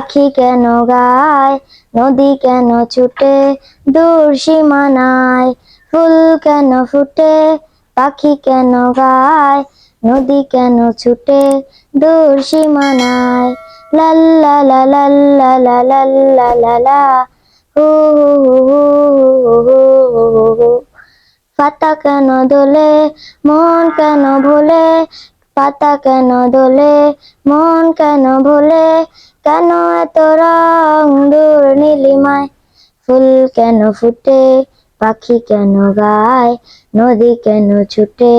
পাখি কেন গায় নদী কেন ছুটে দূর সীমানায় ফুল কেন ফুটে পাখি কেন গায় নদী কেন ছুটে দূর সীমানায় লাল্লা লা লাল্লা লা লাল্লা লা লা হু হু পাতা কেন দোলে মন কেন ভোলে পাতা কেন দোলে মন কেন ভোলে কেন এত রং দূর নীলিমায়? ফুল কেন ফুটে পাখি কেন গায়? নদী কেন ছুটে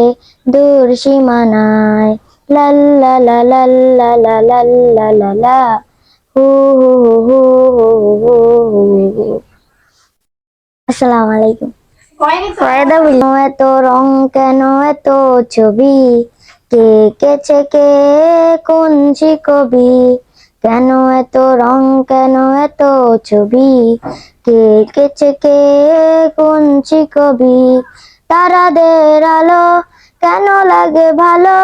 দূর সীমানায়? লাল্লা লা লাল্লা লা লাল্লা লা লা হু হু হু হু হু আসসালামু আলাইকুম। ফায়দা এত রং কেন এত ছবি? কে কেছে কে কোন কবি কেন এত রং, কেন এত ছবি? কে কেছে কে সে কবি? তারাদের আলো কেন লাগে ভালো?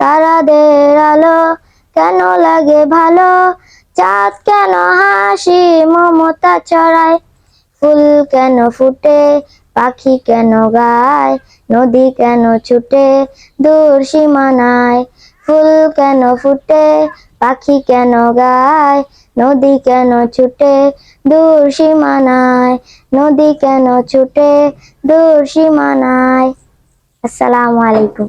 তারাদের আলো কেন লাগে ভালো? চাঁদ কেন হাসি, মমতা ছড়ায়? ফুল কেন ফুটে, পাখি কেন গায়? নদী কেন ছুটে, দূর সীমানায়? ফুল কেন ফুটে? পাখি কেন গায়? নদী কেন ছুটে? দূর সীমানায়। নদী কেন ছুটে? দূর সীমানায়। আসসালামু আলাইকুম।